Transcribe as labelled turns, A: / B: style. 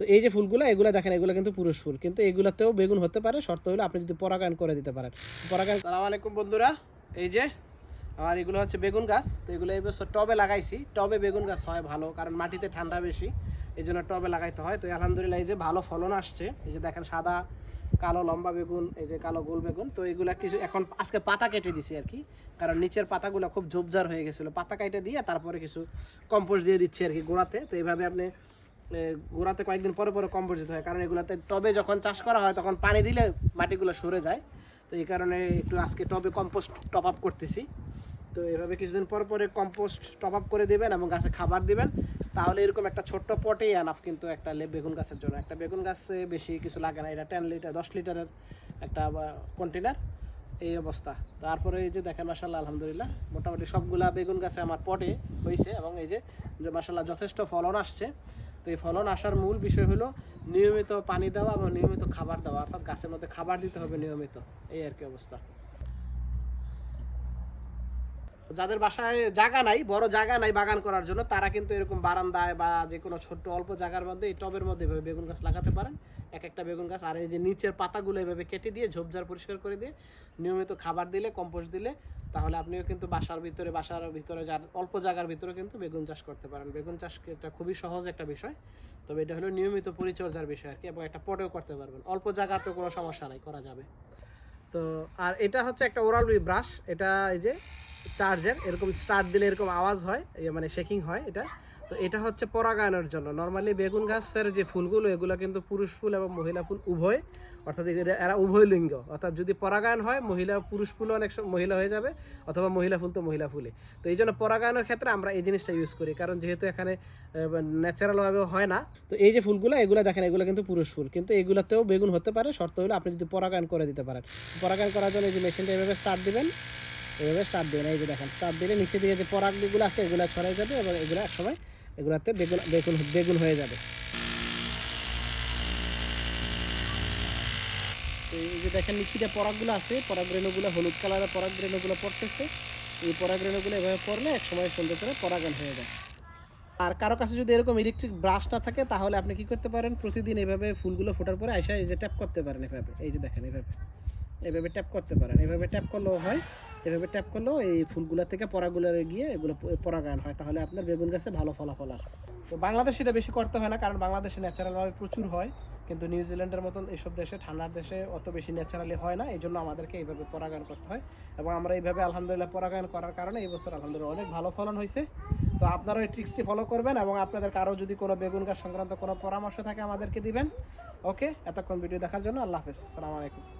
A: তো এই যে ফুলগুলো, এগুলো দেখেন, এগুলো কিন্তু পুরুষ ফুল। কিন্তু এগুলোতেও বেগুন হতে পারে, শর্ত হলো আপনি যদি পরাগায়ন করে দিতে পারেন। পরাগায়ন সালাম আলাইকুম বন্ধুরা, এই যে আমার এগুলো হচ্ছে বেগুন গাছ। তো এগুলো এই বছর টবে লাগাইছি। টবে বেগুন গাছ হয় ভালো, কারণ মাটিতে ঠান্ডা বেশি এই জন্য টবে লাগাইতে হয়। তো আলহামদুলিল্লাহ এই যে ভালো ফলন আসছে। এই যে দেখেন সাদা, কালো, লম্বা বেগুন, এই যে কালো গোল বেগুন। তো এগুলা কিছু এখন আজকে পাতা কেটে দিছি আর কি, কারণ নিচের পাতাগুলো খুব ঝোপঝাড় হয়ে গেছিল। পাতা কেটে দিয়ে তারপরে কিছু কম্পোস্ট দিয়ে দিচ্ছি আর কি গোড়াতে। তো এইভাবে আপনি গোড়াতে কয়েকদিন পরে পরে কম্পোস্ট দিতে হয়। কারণ এগুলাতে টবে যখন চাষ করা হয়, তখন পানি দিলে মাটিগুলো সরে যায়। তো এই কারণে একটু আজকে টবে কম্পোস্ট টপ আপ করতেছি। তো এভাবে কিছুদিন পর পরে কম্পোস্ট টপ আপ করে দেবেন এবং গাছে খাবার দিবেন। তাহলে এরকম একটা ছোট্ট পটেই আনাফ কিন্তু একটা বেগুন গাছের জন্য। একটা বেগুন গাছে বেশি কিছু লাগে না। এটা টেন লিটার দশ লিটারের একটা কন্টেনার এই অবস্থা। তারপরে এই যে দেখেন মাসাল্লাহ আলহামদুলিল্লাহ, মোটামুটি সবগুলা বেগুন গাছে আমার পটে হয়েছে এবং এই যে মাসাল্লাহ যথেষ্ট ফলন আসছে। তো এই ফলন আসার মূল বিষয় হলো নিয়মিত পানি দেওয়া এবং নিয়মিত খাবার দেওয়া। অর্থাৎ গাছের মধ্যে খাবার দিতে হবে নিয়মিত। এই আর কি অবস্থা। যাদের বাসায় জায়গা নাই, বড় জায়গা নাই বাগান করার জন্য, তারা কিন্তু এরকম বারান্দায় বা যে কোনো ছোট্ট অল্প জায়গার মধ্যে এই টবের মধ্যে এভাবে বেগুন গাছ লাগাতে পারেন। এক একটা বেগুন গাছ আর এই যে নিচের পাতাগুলো এভাবে কেটে দিয়ে ঝোপঝাড় পরিষ্কার করে দিয়ে নিয়মিত খাবার দিলে, কম্পোস্ট দিলে, তাহলে আপনিও কিন্তু বাসার ভিতরে বাসার ভিতরে যার অল্প জায়গার ভিতরে কিন্তু বেগুন চাষ করতে পারেন। বেগুন চাষ একটা খুবই সহজ একটা বিষয়, তবে এটা হলো নিয়মিত পরিচর্যার বিষয় আর কি, এবং একটা পটেও করতে পারবেন। অল্প জায়গাতে কোনো সমস্যা নাই, করা যাবে। তো, আর এটা হচ্ছে একটা ওরাল ব্রাশ, এটা এই যে চার্জের এরকম স্টার্ট দিলে এরকম আওয়াজ হয় মানে শেকিং হয় এটা। তো এটা হচ্ছে পরাগায়নের জন্য। নর্মালি বেগুন গাছের যে ফুলগুলো, এগুলো কিন্তু পুরুষ ফুল এবং মহিলা ফুল উভয়, অর্থাৎ এরা- উভয় লিঙ্গ। অর্থাৎ যদি পরাগায়ন হয়, মহিলা পুরুষ ফুলও অনেক মহিলা হয়ে যাবে, অথবা মহিলা ফুল তো মহিলা ফুলে। তো এই জন্য পরাগায়নের ক্ষেত্রে আমরা এই জিনিসটা ইউজ করি, কারণ যেহেতু এখানে ন্যাচারালভাবে হয় না, তো এই যে ফুলগুলো, এগুলো দেখেন, এগুলো কিন্তু পুরুষ ফুল। কিন্তু এগুলোতেও বেগুন হতে পারে, শর্ত হলো আপনি যদি পরাগায়ন করে দিতে পারেন। পরাগায়ন করার জন্য এই যে মেশিনটা এভাবে স্টার্ট দিবেন এভাবে স্টার্ট দিবেন। এই যে দেখেন স্টার্ট দিলে নিচে দিয়ে যে পরাগগুলো আছে, এগুলো ছড়াই যাবে এবং এগুলো একসময় এগুলাতে বেগুন বেগুন বেগুন হয়ে যাবে। এই যে দেখেন, নিচে পরাগগুলো আছে পরাগ রেণুগুলো হলুদ কালারের পরাগ রেণুগুলো পড়তেছে। এই পরাগ রেণুগুলো এভাবে পড়লে এক সময় সুন্দর করে পরাগায়ন হয়ে যায়। আর কারও কাছে যদি এরকম ইলেকট্রিক ব্রাশ না থাকে, তাহলে আপনি কি করতে পারেন? প্রতিদিন এভাবে ফুলগুলো ফোটার পরে আইসা এই যে ট্যাপ করতে পারেন এভাবে। এই যে দেখেন, এভাবে। এভাবে ট্যাপ করতে পারেন। এভাবে ট্যাপ করলেও হয়। এভাবে ট্যাপ করলেও এই ফুলগুলো থেকে পরাগুলো গিয়ে এগুলো পরাগায়ন হয়। তাহলে আপনার বেগুন গাছে ভালো ফলাফল আসে তো বাংলাদেশে এটা বেশি করতে হয় না, কারণ বাংলাদেশে ন্যাচারালভাবে প্রচুর হয়। কিন্তু নিউজিল্যান্ডের মতন এইসব দেশে, ঠান্ডার দেশে অত বেশি ন্যাচারালি হয় না। এই জন্য আমাদেরকে এইভাবে পরাগায়ন করতে হয়। এবং আমরা এইভাবে আলহামদুলিল্লাহ পরাগায়ন করার কারণে এই বছর আলহামদুলিল্লাহ অনেক ভালো ফলন হয়েছে। তো আপনারাও এই ট্রিক্সটি ফলো করবেন এবং আপনাদের কারও যদি কোনো বেগুন গাছ সংক্রান্ত কোনো পরামর্শ থাকে আমাদেরকে দিবেন। ওকে এতক্ষণ ভিডিও দেখার জন্য আল্লাহ হাফেজ। আসসালামু আলাইকুম।